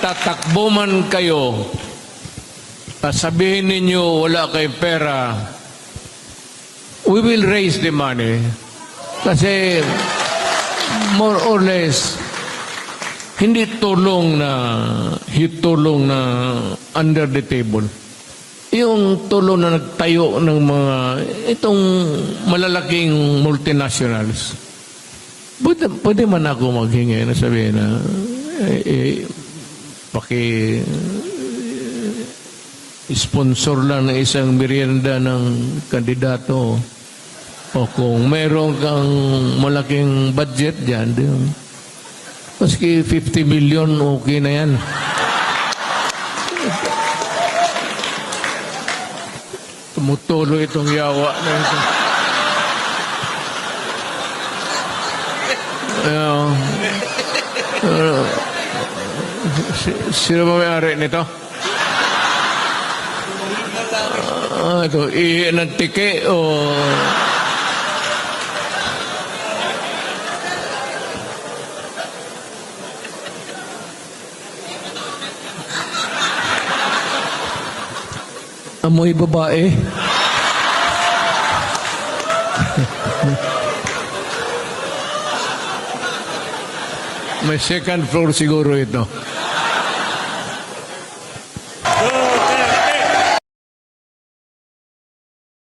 tatakbo man kayo, sabihin ninyo wala kayong pera, we will raise the money. Kasi more or less, hindi tulong na hitulong na under the table. Yung tulong na nagtayo ng mga itong malalaking multinationals. Pwede, pwede man ako maghingi na sabihin na eh, eh, paki sponsor lang ng isang merienda ng kandidato o kung meron kang malaking budget dyan, di ba? maski 50 million, okay na yan. Tumutulo itong yawa na ito. Ayaw. Uh, si- sino ba may-ari nito? Ah, ito, ihi ng tike o... Amoy babae. May second floor siguro ito. Good.